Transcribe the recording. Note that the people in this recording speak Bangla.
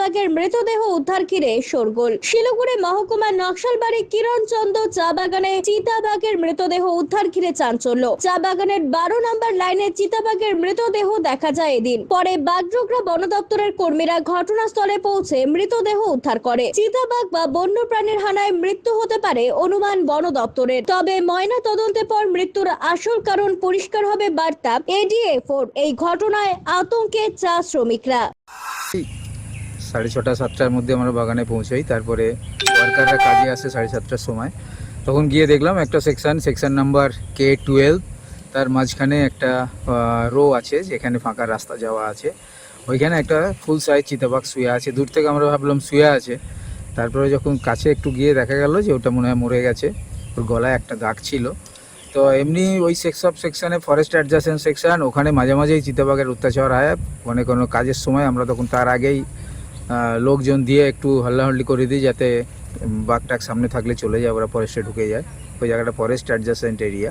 বাগের মৃতদেহ উদ্ধার ঘিরে শোরগোল। শিলিগুড়ি মহকুমার নকশালবাড়ি কিরণ চন্দ্র চা বাগানে চিতাবাগের মৃতদেহ উদ্ধার ঘিরে চাঞ্চল্য। চা বাগানের বারো নম্বর লাইনে চিতাবাগের মৃতদেহ দেখা যায় এদিন। পরে বাগডোগরা বন দপ্তরের কর্মীরা ঘটনাস্থলে পৌঁছে মৃতদেহ উদ্ধার করে। চিতাবাঘ বা বন্যপ্রাণীর হানায় মৃত্যু হতে পারে অনুমান বন দপ্তরের। তবে ময়না তদন্তের পর মৃত্যুর আসল কারণ পরিষ্কার হবে বার্তা এডিএফ এই ঘটনায় আতঙ্কে চা শ্রমিকরা। সাড়ে ছটা, সাতটার মধ্যে আমরা বাগানে পৌঁছাই। তারপরে ওয়ার্কাররা কাজে আসে সাড়ে সাতটার সময়। তখন গিয়ে দেখলাম একটা section section number K twelve তার মাঝখানে একটা রো আছে, যেখানে ফাঁকা রাস্তা যাওয়া আছে। ওইখানে একটা ফুল সাইজ চিতাবাঘ শুয়ে আছে। দূর থেকে আমরা ভাবলাম শুয়ে আছে। তারপরে যখন কাছে একটু গিয়ে দেখা গেল যে ওটা মনে হয় মরে গেছে। ওর গলায় একটা দাগ ছিল। তো এমনি ওই সেক্স সেকশনে ফরেস্ট অ্যাডজাসেন্ট সেকশন ওখানে মাঝে মাঝেই চিতাবাঘের অত্যাচার হয়। মানে কোনো কাজের সময় আমরা তখন তার আগেই লোকজন দিয়ে একটু হল্লাহল্লি করে দিই যাতে বাঘটাক সামনে থাকলে চলে যায়, ওরা ফরেস্টে ঢুকে যায়। ওই জায়গাটা forest adjacent area